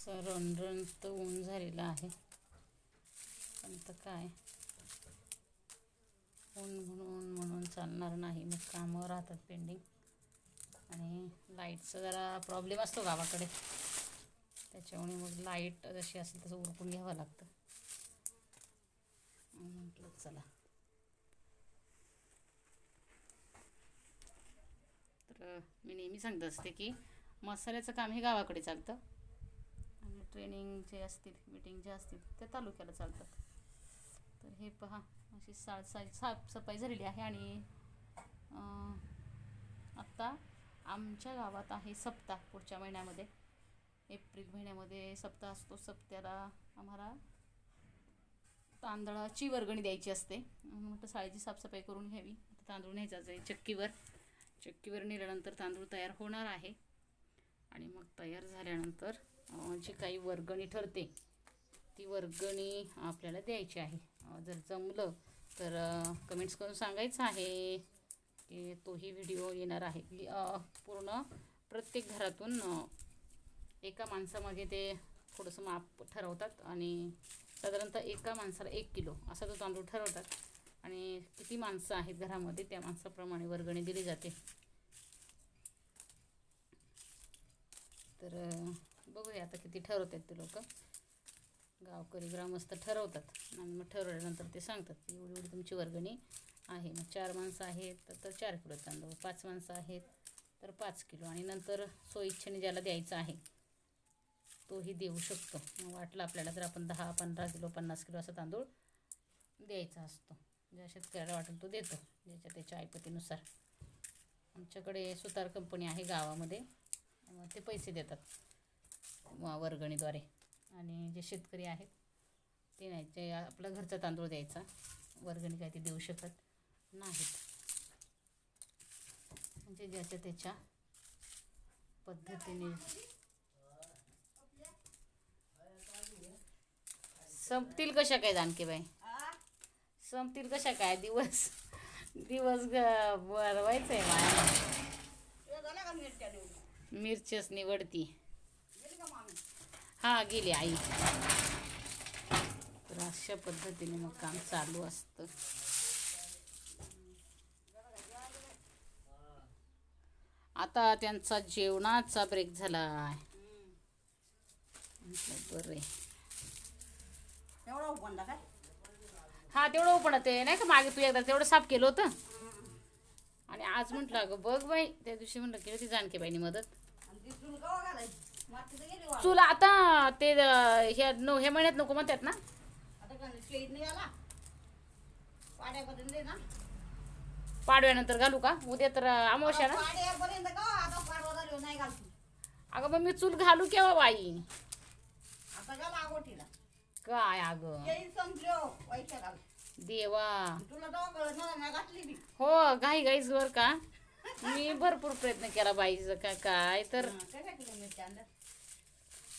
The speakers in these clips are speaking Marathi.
असं रणरणत ऊन झालेलं आहे. पण तर काय? ऊन म्हणून म्हणून चालणार नाही. मग कामं राहतात पेंडिंग आणि लाईटचा जरा प्रॉब्लेम असतो गावाकडे. त्याच्यामुळे मग लाइट जशी असेल तसं उरकून घ्यावं लागतं. म्हटलं चला. तर मी नेहमी सांगत असते की मसाल्याचं काम हे गावाकडे चालतं. ट्रेनिंग जे असतील मीटिंग जे असतील त्या तालुक्याला चालतात. तर हे पहा अशी सा सा साफसफाई झालेली आहे आणि आत्ता आमच्या गावात आहे सप्ताह पुढच्या महिन्यामध्ये. एप्रिल महिन्यामध्ये सप्ताह असतो. सप्त्याला आम्हाला तांदळाची वर्गणी द्यायची असते. म्हणून म्हटलं शाळेची साफसफाई करून घ्यावी. आता तांदूळ न्यायचा आहे चक्कीवर. चक्कीवर नेल्यानंतर तांदूळ तयार होणार आहे. आणि मग तयार झाल्यानंतर जी काही वर्गणी ठरते ती वर्गणी आपल्याला द्यायची आहे. जर जमलं तर कमेंट्स करून सांगायचं आहे की तोही व्हिडिओ येणार आहे. पूर्ण प्रत्येक घरातून एका माणसामागे ते थोडंसं माप ठरवतात आणि साधारणतः एका माणसाला एक किलो असा तो तांदूळ ठरवतात. आणि किती माणसं आहेत घरामध्ये त्या माणसाप्रमाणे वर्गणी दिली जाते. तर बघूया आता किती ठरवत आहेत ते लोक. गावकरी ग्रामस्थ ठरवतात. आणि मग ठरवल्यानंतर ते सांगतात की एवढी एवढी तुमची वर्गणी आहे. मग चार माणसं आहेत तर तर चार किलो तांदूळ. पाच माणसं आहेत तर पाच किलो. आणि नंतर स्वइच्छेने ज्याला द्यायचं आहे तोही देऊ शकतो. मग वाटलं आपल्याला तर आपण दहा पंधरा किलो पन्नास किलो असा तांदूळ द्यायचा असतो. ज्या शेतकऱ्याला वाटेल तो देतो ज्याच्या त्याच्या ऐपतीनुसार आमच्याकडे सुतार कंपनी आहे गावामध्ये. ते पैसे देतात. वर्गणीद्वारे. आणि जे शेतकरी आहेत ते नाही ते आपला घरचा तांदूळ द्यायचा. वर्गणी काही ते देऊ शकत नाहीत. म्हणजे ज्याच्या त्याच्या पद्धतीने. संपतील कशा काय जानकीबाई संपतील कशा काय? दिवस दिवस ग- भरवायचं आहे मिरच्याच मिरचीच निवडती. हा गेली आई. तर अशा पद्धतीने मग काम चालू असतं. आता त्यांचा जेवणाचा ब्रेक झाला. बरं काय? हा तेवढं पण ते नाही का मागे तू एकदा तेवढं साफ केलं होतं? आणि आज म्हटलं अगं बघ बाई त्या दिवशी म्हटलं केलं ती जानकी बाईनी मदत चूल आता ते अं, ह्या नो ह्या महिन्यात नको म्हणतात ना. पाडव्यानंतर घालू का? उद्या तर अं, अमावस्या ना. घालतो. अगं मग मी चूल घालू केव्हा बाई? काय अगं? घाल. देवा. हो घाई घाईच बर का? मी भरपूर प्रयत्न केला बाईचं का काय तर हं,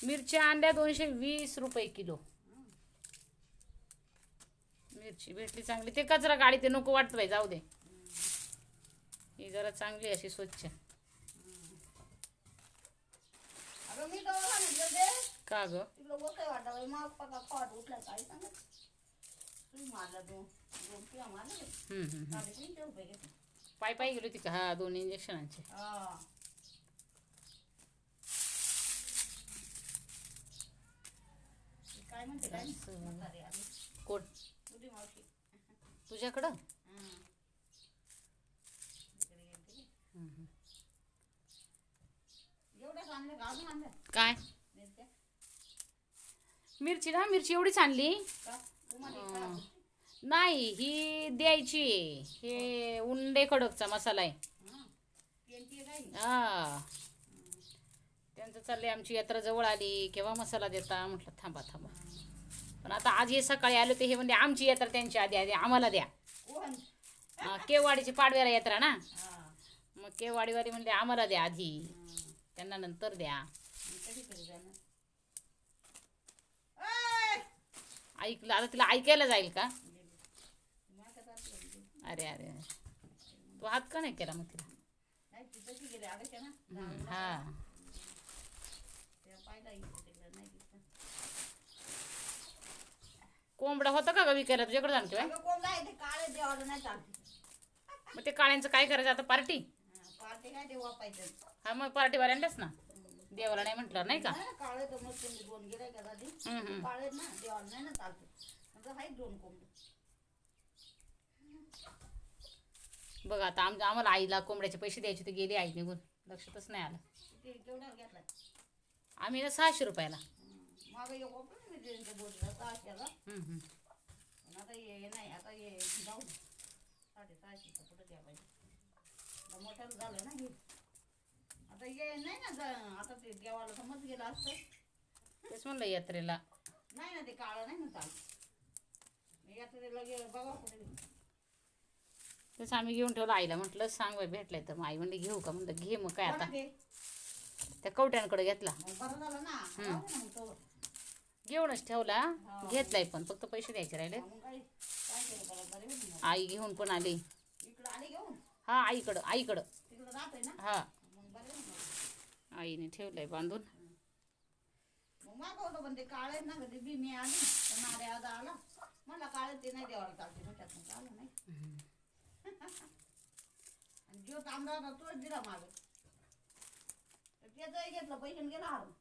मिरच्या आणल्या दोनशे वीस रुपये किलो. मिरची भेटली चांगली. ते कचरा गाडी ते नको वाटत बाई जाऊ दे. ही जरा चांगली अशी स्वच्छ. ते का ग? तू पाय पाय गेली होती का? हा दोन इंजेक्शनांचे हा काय म्हणते काय असं. म्हातारी आली. कोट तुझी मावशी तुझ्याकडं हं. इकडे गेलती. हम्म, हम्म. एवढ्याच आणल्या का कोण तुझ्याकडं? काय? मिरची ना मिरची एवढीच आणली. नाही ही द्यायची. हे उंडे खडकचा मसाला आहे. हा. त्यांचं चाललंय आमची यात्रा जवळ आली. केव्हा मसाला देता? म्हटलं थांबा थांबा. पण आता आज हे सकाळी आले ते हे म्हणजे आमची यात्रा त्यांच्या आधी आधी आम्हाला द्या. केवाडीची पाडव्याला यात्रा ना? मग केवाडीवाली म्हणले आम्हाला द्या आधी. त्यांना नंतर द्या! ऐकलं आता तिला ऐकायला जाईल का? गेली. अरे अरे तू हात का नाही केला मग तिला? हं, कोंबडा होता का ग विकायला? तुझ्याकडे जाणतो कोंबडा आहे ते काळे देवाला नाही चालते. मग ते काळ्यांचं काय करायचं आता? पार्टी? पार्टी काय ते वापायचं. हा मग पार्टीवाल्यांनाच ना? देवाला नाही म्हटलं नाही का? नाही, काळे तर मग तुम्ही दोन गिराय का झाली हम्म, हम्म. काळे ना देवाला नाही ना चालते. नंतर आहे दोन कोंबडे. बघ आता आम आम्हाला आईला कोंबड्याचे पैसे द्यायचे ते गेले आई निघून. लक्षातच नाही आलं. आम्ही ना सहाशे रुपयाला. मागं एक वापरून मी त्यांच्या बोलला सहाशेला हम्म, हम्म. पण आता ये हे नाही आता ये जाऊ दे. साडेसहाशेचं पुढं द्या पाहिजे आता मोठ्याला झालं ना हे. आता ये नाही ना जा- आता ते देवाला समज गेलं असतं. तेच म्हणलं यात्रेला. नाही ना ते काळं नाही ना बघा कुठे. तेच आम्ही घेऊन ठेवलं आईला म्हटलं सांग बाई भेटलंय तर. मग आई म्हणली घेऊ का? म्हणलं घे मग काय आता. कोणा ते? त्या कवट्यांकडे घेतला. मग बरं झालं ना. जाऊ दे ना मग. घेऊनच ठेवला घेतलाय पण फक्त पैसे द्यायचे राहिले. आई घेऊन पण आली. हा आईकडं आईकडं. हा. आईने ठेवलंय बांधून. काळे ना बी मी आली. मला काळे ते नाही देवाला चालते आलं नाही. जो होता तोच दिला माग. घेतलं पैसे गेला हारून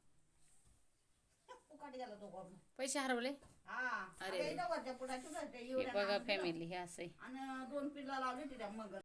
फुकाट गेला तो कोण पैसे हरवले? हा. अरे पुढाची बघा फॅमिली हे असं आहे आणि दोन पिल्ला लावली तिच्या मग.